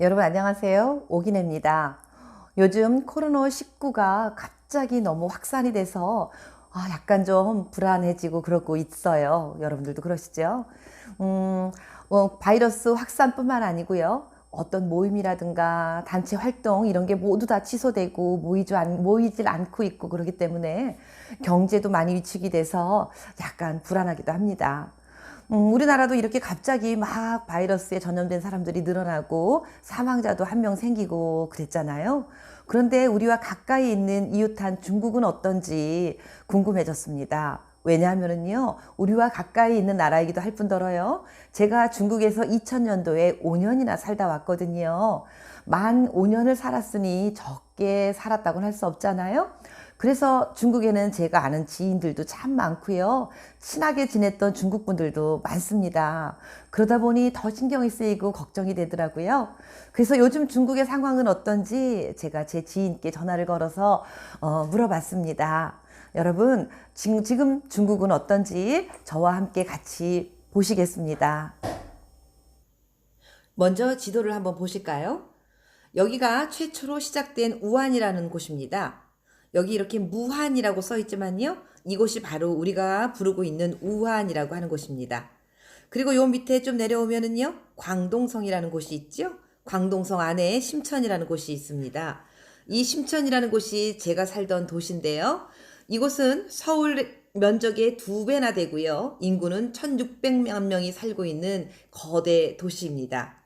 여러분 안녕하세요. 오기네입니다. 요즘 코로나19가 갑자기 너무 확산이 돼서 아, 약간 좀 불안해지고 그러고 있어요. 여러분들도 그러시죠? 음, 어, 바이러스 확산뿐만 아니고요. 어떤 모임이라든가 단체 활동 이런 게 모두 다 취소되고 모이지 않, 모이질 않고 있고 그러기 때문에 경제도 많이 위축이 돼서 약간 불안하기도 합니다. 음, 우리나라도 이렇게 갑자기 막 바이러스에 전염된 사람들이 늘어나고 사망자도 한 명 생기고 그랬잖아요. 그런데 우리와 가까이 있는 이웃한 중국은 어떤지 궁금해졌습니다. 왜냐하면요, 우리와 가까이 있는 나라이기도 할 뿐더러요, 제가 중국에서 2000년도에 5년이나 살다 왔거든요. 만 5년을 살았으니 적게 살았다고는 할 수 없잖아요. 그래서 중국에는 제가 아는 지인들도 참 많고요. 친하게 지냈던 중국 분들도 많습니다. 그러다 보니 더 신경이 쓰이고 걱정이 되더라고요. 그래서 요즘 중국의 상황은 어떤지 제가 제 지인께 전화를 걸어서 어, 물어봤습니다. 여러분, 지금, 지금 중국은 어떤지 저와 함께 같이 보시겠습니다. 먼저 지도를 한번 보실까요? 여기가 최초로 시작된 우한이라는 곳입니다. 여기 이렇게 무한이라고 써 있지만요. 이곳이 바로 우리가 부르고 있는 우한이라고 하는 곳입니다. 그리고 요 밑에 좀 내려오면은요. 광동성이라는 곳이 있죠. 광동성 안에 심천이라는 곳이 있습니다. 이 심천이라는 곳이 제가 살던 도시인데요. 이곳은 서울 면적의 두 배나 되고요. 인구는 1600만 명이 살고 있는 거대 도시입니다.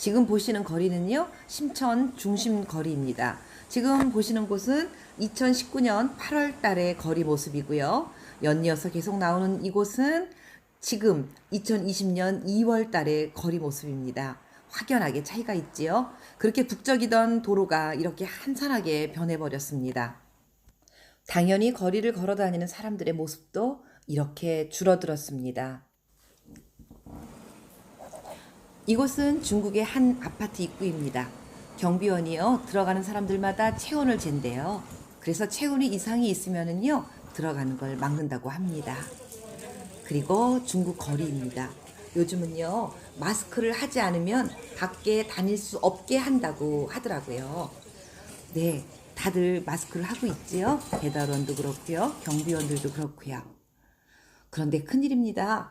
지금 보시는 거리는요, 심천 중심 거리입니다. 지금 보시는 곳은 2019년 8월 달의 거리 모습이고요. 연이어서 계속 나오는 이곳은 지금 2020년 2월 달의 거리 모습입니다. 확연하게 차이가 있지요. 그렇게 북적이던 도로가 이렇게 한산하게 변해버렸습니다. 당연히 거리를 걸어 다니는 사람들의 모습도 이렇게 줄어들었습니다. 이곳은 중국의 한 아파트 입구입니다. 경비원이요 들어가는 사람들마다 체온을 잰대요. 그래서 체온이 이상이 있으면은요 들어가는 걸 막는다고 합니다. 그리고 중국 거리입니다. 요즘은요 마스크를 하지 않으면 밖에 다닐 수 없게 한다고 하더라고요. 네, 다들 마스크를 하고 있지요. 배달원도 그렇고요, 경비원들도 그렇고요. 그런데 큰일입니다.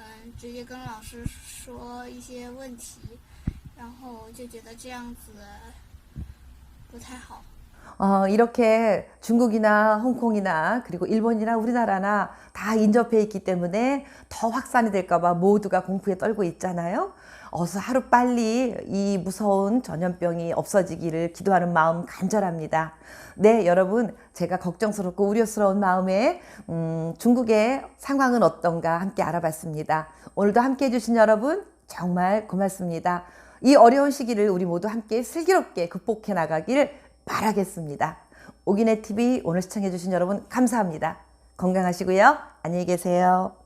嗯、直接跟老师说一些问题，然后就觉得这样子不太好。 어, 이렇게 중국이나 홍콩이나 그리고 일본이나 우리나라나 다 인접해 있기 때문에 더 확산이 될까봐 모두가 공포에 떨고 있잖아요. 어서 하루 빨리 이 무서운 전염병이 없어지기를 기도하는 마음 간절합니다. 네, 여러분, 제가 걱정스럽고 우려스러운 마음에 음, 중국의 상황은 어떤가 함께 알아봤습니다. 오늘도 함께 해주신 여러분 정말 고맙습니다. 이 어려운 시기를 우리 모두 함께 슬기롭게 극복해 나가길 바라겠습니다. 오기네 TV 오늘 시청해주신 여러분 감사합니다. 건강하시고요. 안녕히 계세요.